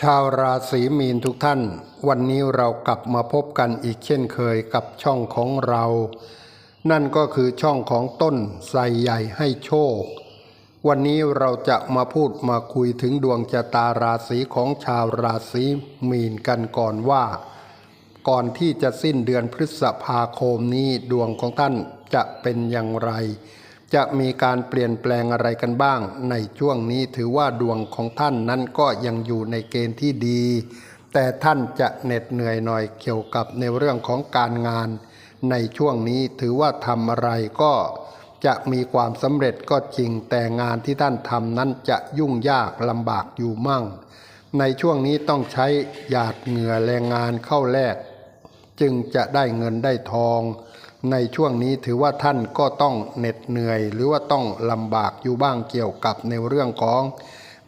ชาวราศีมีนทุกท่าน วันนี้เรากลับมาพบกันอีกเช่นเคยกับช่องของเรา นั่นก็คือช่องของต้นไทรใหญ่ให้โชค วันนี้เราจะมาพูดมาคุยถึงดวงชะตาราศีของชาวราศีมีนกันก่อนว่า ก่อนที่จะสิ้นเดือนพฤษภาคมนี้ดวงของท่านจะเป็นอย่างไร จะมีการเปลี่ยนแปลงอะไรกันบ้าง ในช่วงนี้ถือว่าดวงของท่านนั้นก็ยังอยู่ในเกณฑ์ที่ดี แต่ท่านจะเหน็ดเหนื่อยหน่อยเกี่ยวกับในเรื่องของการงาน ในช่วงนี้ถือว่าทำอะไรก็จะมีความสำเร็จก็จริงแต่งานที่ท่านทำนั้นจะยุ่งยากลำบากอยู่มั่ง ในช่วงนี้ต้องใช้หยาดเหงื่อแรงงานเข้าแลก จึงจะได้เงินได้ทอง ในช่วงนี้ถือว่าท่านก็ต้องเหน็ดเหนื่อย หรือว่าต้องลำบากอยู่บ้างเกี่ยวกับในเรื่องของ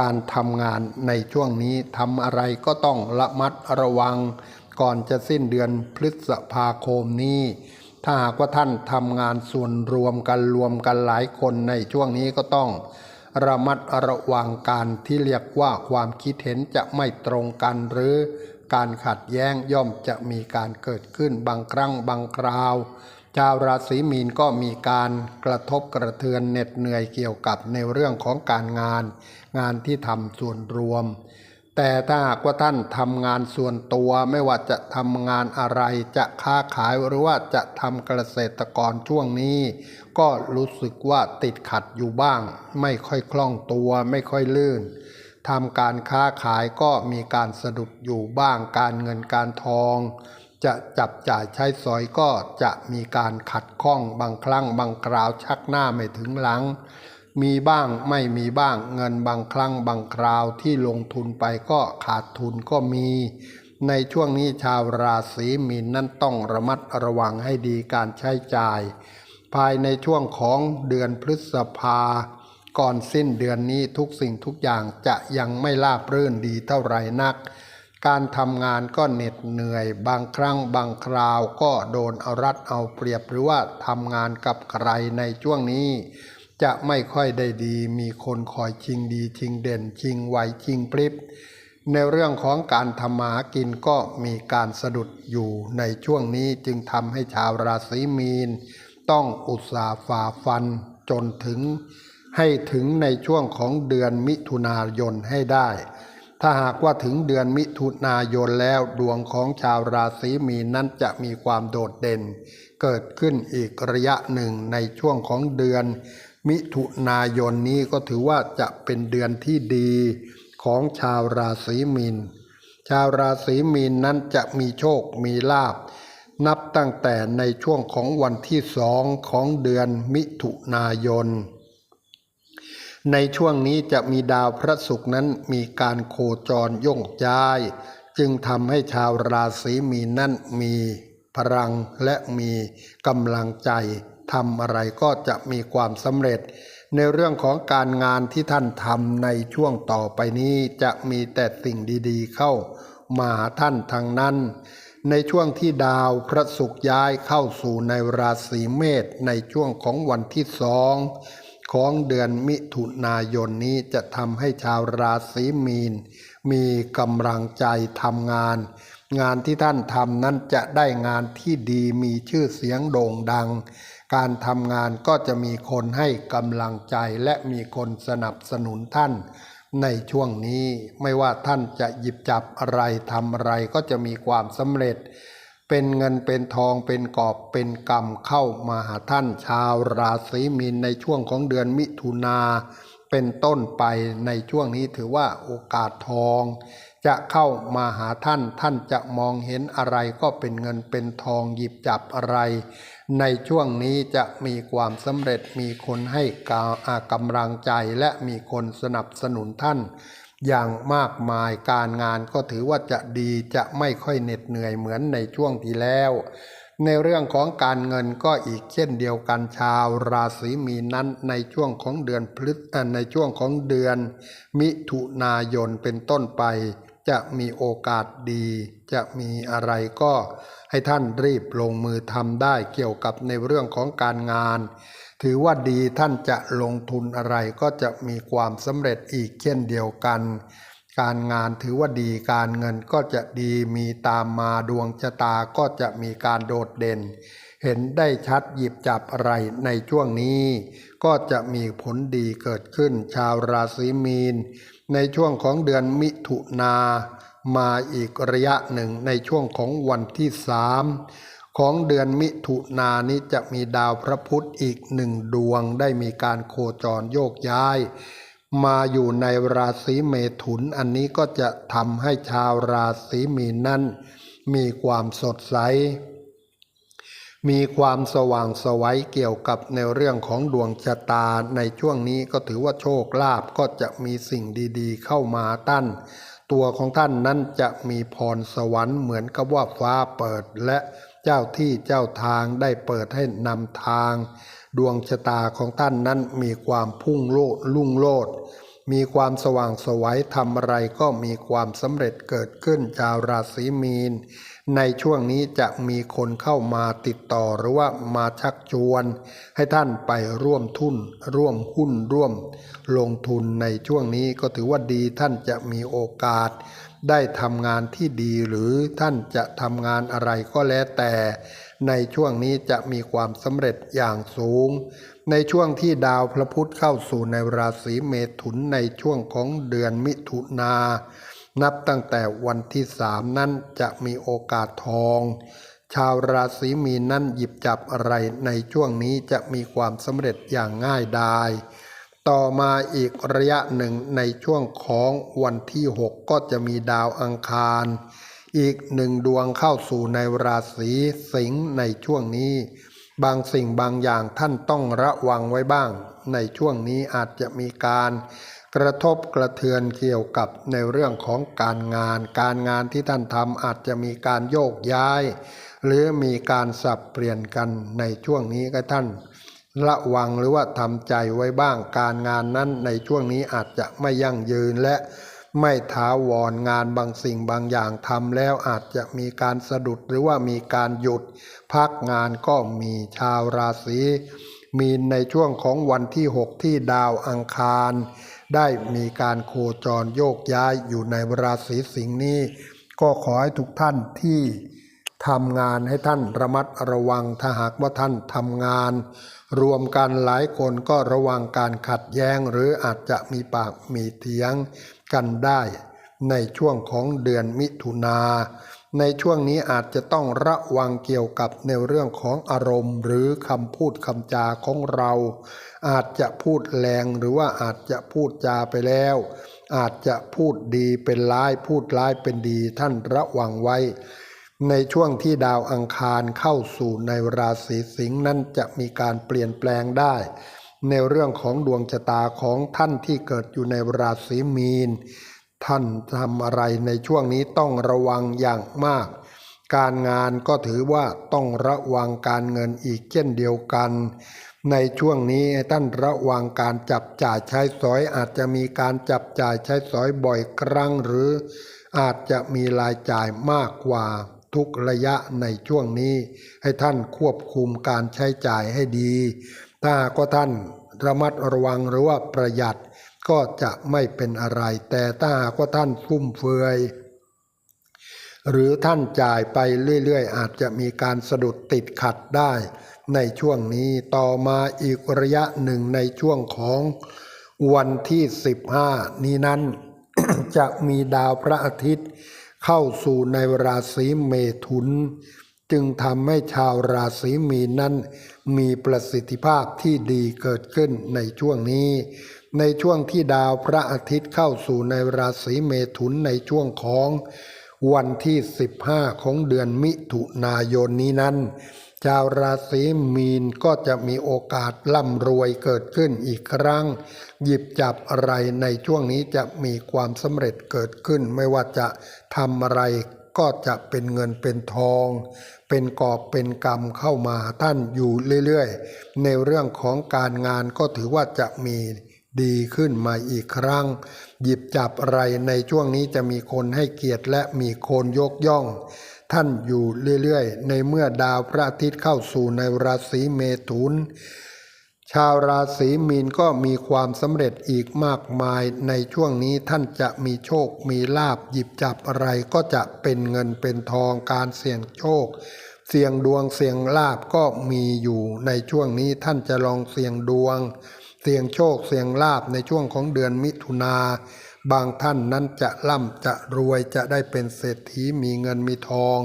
การทำงานในช่วงนี้ทำอะไรก็ต้องระมัดระวัง ก่อนจะสิ้นเดือนพฤษภาคมนี้ ถ้าหากว่าท่านทำงานส่วนรวมกันรวมกันหลายคนในช่วงนี้ก็ต้อง ระมัดระวังการที่เรียกว่าความคิดเห็นจะไม่ตรงกันหรือ การขัดแย้งย่อมจะมีการเกิดขึ้นบางครั้งบางคราว ชาวราศีมีนก็มีการกระทบกระเทือนเหน็ดเหนื่อยเกี่ยวกับในเรื่องของการงาน งานที่ทำส่วนรวม แต่ถ้าหากว่าท่านทำงานส่วนตัวไม่ว่าจะทำงานอะไรจะค้าขายหรือว่าจะทำเกษตรกรช่วงนี้ ก็รู้สึกว่าติดขัดอยู่บ้าง ไม่ค่อยคล่องตัวไม่ค่อยลื่น ทำการค้าขายก็มีการสะดุดอยู่บ้างการเงินการทอง จะจับจ่ายใช้สอยก็จะมีการขัดข้องบางครั้งบางคราวชักหน้าไม่ถึงหลัง มีบ้างไม่มีบ้างเงินบางครั้งบางคราวที่ลงทุนไปก็ขาดทุนก็มี ในช่วงนี้ชาวราศีมีนนั้นต้องระมัดระวังให้ดีการใช้จ่าย ภายในช่วงของเดือนพฤษภา ก่อนสิ้นเดือนนี้ทุกสิ่งทุกอย่างจะยังไม่ราบรื่นดีเท่าไรนัก การทำงานก็เหน็ดเหนื่อย บางครั้งบางคราวก็โดนเอารัดเอาเปรียบหรือว่าทำงานกับใครในช่วงนี้ จะไม่ค่อยได้ดีมีคนคอยชิงดีชิงเด่นชิงไวชิงพริบในเรื่องของการทำมาหากินก็มีการสะดุดอยู่ในช่วงนี้จึงทำให้ชาวราศีมีน ต้องอุตสาห์ฝ่าฟันจนถึง ให้ถึงในช่วงของเดือนมิถุนายนให้ได้ ถ้าหากว่าถึงเดือนมิถุนายนแล้วดวงของชาวราศีมีนนั้นจะมีความโดดเด่น เกิดขึ้นอีกระยะหนึ่งในช่วงของเดือน มิถุนายนนี้ก็ถือว่าจะเป็นเดือนที่ดีของชาวราศีมีน ชาวราศีมีนนั้นจะมีโชค มีลาบ นับตั้งแต่ในช่วงของวันที่สองของเดือนมิถุนายน ในช่วงนี้จะมีดาวพระศุกร์นั้นมีการโคจรย่งย้าย จึงทำให้ชาวราศีมีนั้นมีพลังและมีกำลังใจทำอะไรก็จะมีความสำเร็จ ในเรื่องของการงานที่ท่านทำในช่วงต่อไปนี้จะมีแต่สิ่งดีๆ เข้ามาหาท่านทางนั้น ในช่วงที่ดาวพระศุกร์ย้ายเข้าสู่ในราศีเมษในช่วงของวันที่สอง ของเดือนมิถุนายนนี้จะทำให้ชาวราศีมีน มีกำลังใจทำงาน งานที่ท่านทำนั้นจะได้งานที่ดีมีชื่อเสียงโด่งดัง การทำงานก็จะมีคนให้กำลังใจและมีคนสนับสนุนท่านในช่วงนี้ไม่ว่าท่านจะหยิบจับอะไรทำอะไรก็จะมีความสำเร็จ เป็นเงินเป็นทองเป็นกอบเป็นกำเข้ามาหาท่านชาวราศีมีนในช่วงของเดือนมิถุนาเป็นต้นไปในช่วงนี้ถือว่าโอกาสทอง จะเข้ามาหาท่านท่านจะมองเห็นอะไรก็เป็นเงินเป็นทองหยิบจับอะไร ในช่วงนี้จะมีความสำเร็จมีคนให้กาอากำลังใจและมีคนสนับสนุนท่าน อย่างมากมายการงานก็ถือว่าจะดีจะไม่ค่อยเหน็ดเหนื่อยเหมือนในช่วงที่แล้ว ในเรื่องของการเงินก็อีกเช่นเดียวกันชาวราศีมีนั้นในช่วงของเดือนพฤษในช่วงของเดือน มิถุนายนเป็นต้นไป จะมีโอกาสดี จะมีอะไรก็ให้ท่านรีบลงมือทำได้เกี่ยวกับในเรื่องของการงาน ถือว่าดีท่านจะลงทุนอะไรก็จะมีความสำเร็จอีกเช่นเดียวกัน การงานถือว่าดีการเงินก็จะดีมีตามมาดวงชะตาก็จะมีการโดดเด่น เห็นได้ชัดหยิบจับอะไรในช่วงนี้ ก็จะมีผลดีเกิดขึ้น ชาวราศีมีน ในช่วงของเดือนมิถุนามาอีกระยะหนึ่งในช่วงของวันที่สาม ของเดือนมิถุนานี้จะมีดาวพระพุธอีกหนึ่งดวงได้มีการโคจรโยกย้าย มาอยู่ในราศีเมถุนอันนี้ก็จะทำให้ชาวราศีมีนนั้นมีความสดใส มีความสว่างสวัยเกี่ยวกับในเรื่องของดวงชะตาในช่วงนี้ก็ถือว่าโชคลาภก็จะมีสิ่งดีๆ เข้ามาตั้นตัวของท่านนั้นจะมีพรสวรรค์เหมือนกับว่าฟ้าเปิดและ เจ้าที่เจ้าทางได้เปิดให้นำทาง ดวงชะตาของท่านนั้นมีความพุ่งโลดลุ่งโลด มีความสว่างสวัยทำอะไรก็มีความสำเร็จเกิดขึ้นชาวราศีมีน ในช่วงนี้จะมีคนเข้ามาติดต่อหรือว่ามาชักชวน ให้ท่านไปร่วมทุน ร่วมหุ้นร่วม ลงทุนในช่วงนี้ก็ถือว่าดีท่านจะมีโอกาส ได้ทำงานที่ดีหรือท่านจะทำงานอะไรก็แล้วแต่ ในช่วงนี้จะมีความสำเร็จอย่างสูง ในช่วงที่ดาวพระพุธเข้าสู่ในราศีเมถุนในช่วงของเดือนมิถุนา นับตั้งแต่วันที่สามนั้นจะมีโอกาสทอง ชาวราศีมีนนั้นหยิบจับอะไรในช่วงนี้จะมีความสำเร็จอย่างง่ายดาย ต่อมาอีกระยะหนึ่งในช่วงของวันที่ 6 ก็จะมีดาวอังคาร อีกหนึ่งดวงเข้าสู่ในราศีสิงห์ในช่วงนี้ บางสิ่งบางอย่างท่านต้องระวังไว้บ้าง ในช่วงนี้อาจจะมีการกระทบกระเทือนเกี่ยวกับในเรื่องของการงาน การงานที่ท่านทำอาจจะมีการโยกย้าย หรือมีการสับเปลี่ยนกันในช่วงนี้ก็ท่าน ระวังหรือว่าทำใจไว้บ้างการงานนั้นในช่วงนี้อาจจะไม่ยั่งยืนและไม่ถาวรงานบางสิ่งบางอย่างทำแล้วอาจจะมีการสะดุดหรือว่ามีการหยุด พักงานก็มีชาวราศีมีนในช่วงของวันที่ 6 ที่ดาวอังคาร ได้มีการโคจรโยกย้ายอยู่ในราศีสิงห์นี้ ก็ขอให้ทุกท่านที่ ทำงานให้ท่านระมัดระวังถ้าหากว่าท่านทำงาน รวมกันหลายคนก็ระวังการขัดแย้งหรืออาจจะมีปากมีเถียงกันได้ ในช่วงของเดือนมิถุนา ในช่วงนี้อาจจะต้องระวังเกี่ยวกับในเรื่องของอารมณ์ หรือคำพูดคำจาของเรา อาจจะพูดแรงหรือว่าอาจจะพูดจาไปแล้ว อาจจะพูดดีเป็นร้ายพูดร้ายเป็นดีท่านระวังไว้ ในช่วงที่ดาวอังคารเข้าสู่ในราศีสิงห์นั้นจะมีการเปลี่ยนแปลงได้ ในเรื่องของดวงชะตาของท่านที่เกิดอยู่ในราศีมีน ท่านทำอะไรในช่วงนี้ต้องระวังอย่างมาก การงานก็ถือว่าต้องระวังการเงินอีกเช่นเดียวกัน ในช่วงนี้ท่านระวังการจับจ่ายใช้สอยอาจจะมีการจับจ่ายใช้สอยบ่อยครั้งหรืออาจจะมีรายจ่ายมากกว่า ทุกระยะในช่วงนี้ ให้ท่านควบคุมการใช้จ่ายให้ดี ถ้ากว่าท่านระมัดระวังหรือว่าประหยัดก็จะไม่เป็นอะไร แต่ถ้ากว่าท่านฟุ่มเฟือยหรือท่านจ่ายไปเรื่อยๆ อาจจะมีการสะดุดติดขัดได้ ในช่วงนี้ต่อมาอีกระยะหนึ่งในช่วงของวันที่ 15 นี้นั้น จะมีดาวพระอาทิตย์ เข้าสู่ในราศีเมถุน จึงทำให้ชาวราศีมีนั้น มีประสิทธิภาพที่ดีเกิดขึ้นในช่วงนี้ ในช่วงที่ดาวพระอาทิตย์เข้าสู่ในราศีเมถุนในช่วงของวันที่ 15 ของเดือนมิถุนายนนี้นั้น ชาวราศีมีนก็จะมีโอกาสร่ำรวยเกิดขึ้นอีกครั้ง หยิบจับอะไรในช่วงนี้จะมีความสำเร็จเกิดขึ้น ไม่ว่าจะทำอะไรก็จะเป็นเงินเป็นทอง เป็นกอบเป็นกรรมเข้ามาท่านอยู่เรื่อยๆ ในเรื่องของการงานก็ถือว่าจะมี ดีขึ้นมาอีกครั้ง หยิบจับอะไรในช่วงนี้จะมีคนให้เกียรติและมีคนยกย่อง ท่านอยู่เรื่อยๆ ในเมื่อดาวพระอาทิตย์เข้าสู่ในราศีเมถุน ชาวราศีมีนก็มีความสำเร็จอีกมากมายในช่วงนี้ท่านจะมีโชคมีลาบหยิบจับอะไรก็จะเป็นเงินเป็นทองการเสี่ยงโชคเสี่ยงดวงเสี่ยงลาบก็มีอยู่ในช่วงนี้ท่านจะลองเสี่ยงดวง เสี่ยงโชคเสี่ยงลาบในช่วงของเดือนมิถุนา บางท่านนั้นจะร่ำจะรวยจะได้เป็นเศรษฐีมีเงินมีทอง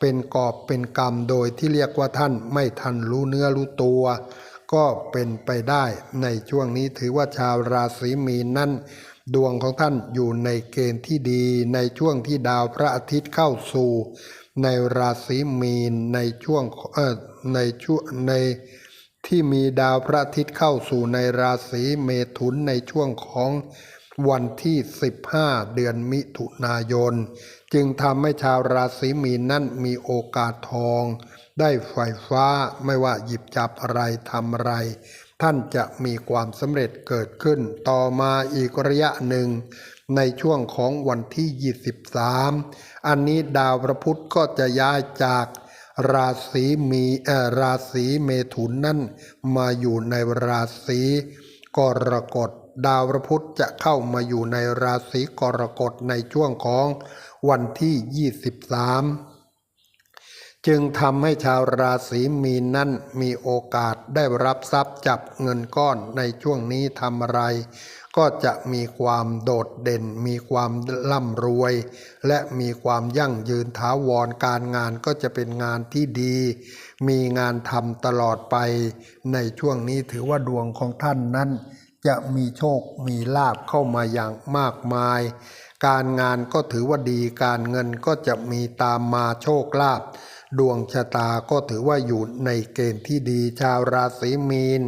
เป็นกอบเป็นกรรมโดยที่เรียกว่าท่านไม่ทันรู้เนื้อรู้ตัว ก็เป็นไปได้ในช่วงนี้ถือว่าชาวราศีมีนนั้นดวงของท่านอยู่ในเกณฑ์ที่ดีในช่วงที่ดาวพระอาทิตย์เข้าสู่ ในราศีมีนในช่วงเออในช่วงใน ที่มีดาวพระอาทิตย์เข้าสู่ในราศีเมถุนในช่วงของวันที่ 15 เดือนมิถุนายน จึงทำให้ชาวราศีมีนนั้นมีโอกาสทอง ได้ไฟฟ้าไม่ว่าหยิบจับอะไรทำอะไร ท่านจะมีความสำเร็จเกิดขึ้น ต่อมาอีกระยะหนึ่ง ในช่วงของวันที่ 23 อันนี้ดาวพระพุธก็จะย้ายจาก ราศีมีเอ่อราศีเมถุนนั่นมาอยู่ในราศีกรกฎดาวพระพุธจะเข้ามาอยู่ในราศีกรกฎในช่วงของวันที่ 23 จึงทำให้ชาวราศีมีนนั้นมีโอกาสได้รับทรัพย์จับเงินก้อนในช่วงนี้ทำอะไร ก็จะมีความโดดเด่น มีความร่ำรวย และมีความยั่งยืนถาวรการงานก็จะเป็นงานที่ดี มีงานทำตลอดไป ในช่วงนี้ถือว่าดวงของท่านนั้น จะมีโชคมีลาบเข้ามาอย่างมากมาย การงานก็ถือว่าดีการเงินก็จะมีตามมาโชคลาภดวงชะตาก็ถือว่าอยู่ในเกณฑ์ที่ดีชาวราศีมีน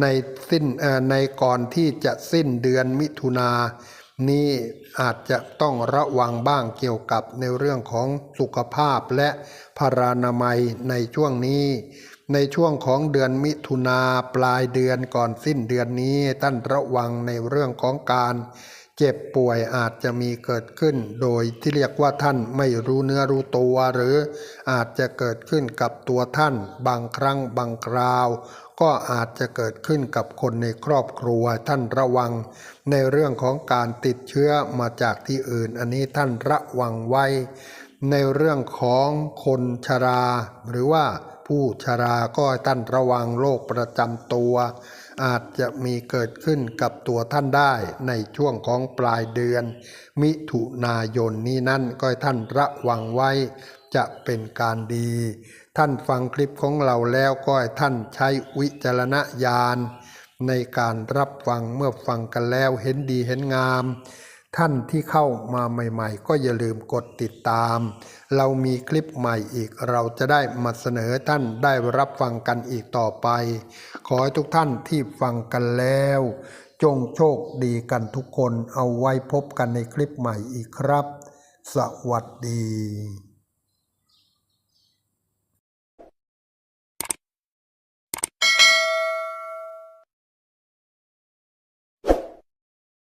ในสิ้นเอในก่อนที่จะสิ้นเดือนมิถุนานี้อาจจะต้องระวังบ้างเกี่ยวกับในเรื่องของสุขภาพและพารานามัยในช่วงนี้ ในช่วงของเดือนมิถุนาปลายเดือนก่อนสิ้นเดือนนี้ท่านระวังในเรื่องของการเจ็บป่วยอาจจะมีเกิดขึ้น โดยที่เรียกว่าท่านไม่รู้เนื้อรู้ตัวหรืออาจจะเกิดขึ้นกับตัวท่าน บางครั้งบางคราว ก็อาจจะเกิดขึ้นกับคนในครอบครัวท่านระวัง ในเรื่องของการติดเชื้อมาจากที่อื่น อันนี้ท่านระวังไว้ ในเรื่องของคนชรา หรือว่าผู้ชราก็ท่านระวังโรคประจำตัว อาจจะมีเกิดขึ้นกับตัวท่านได้ในช่วงของปลายเดือน มิถุนายนนี้นั่นก็ท่านระวังไว้ จะเป็นการดี ท่านฟังคลิปของเราแล้วก็ให้ท่านใช้วิจารณญาณในการรับฟังเมื่อฟังกันแล้วเห็นดีเห็นงาม ท่านที่เข้ามาใหม่ๆ ก็อย่าลืมกดติดตาม เรามีคลิปใหม่อีกเราจะได้มาเสนอท่านได้รับฟังกันอีกต่อไป ขอให้ทุกท่านที่ฟังกันแล้ว จงโชคดีกันทุกคนเอาไว้พบกันในคลิปใหม่อีกครับ สวัสดี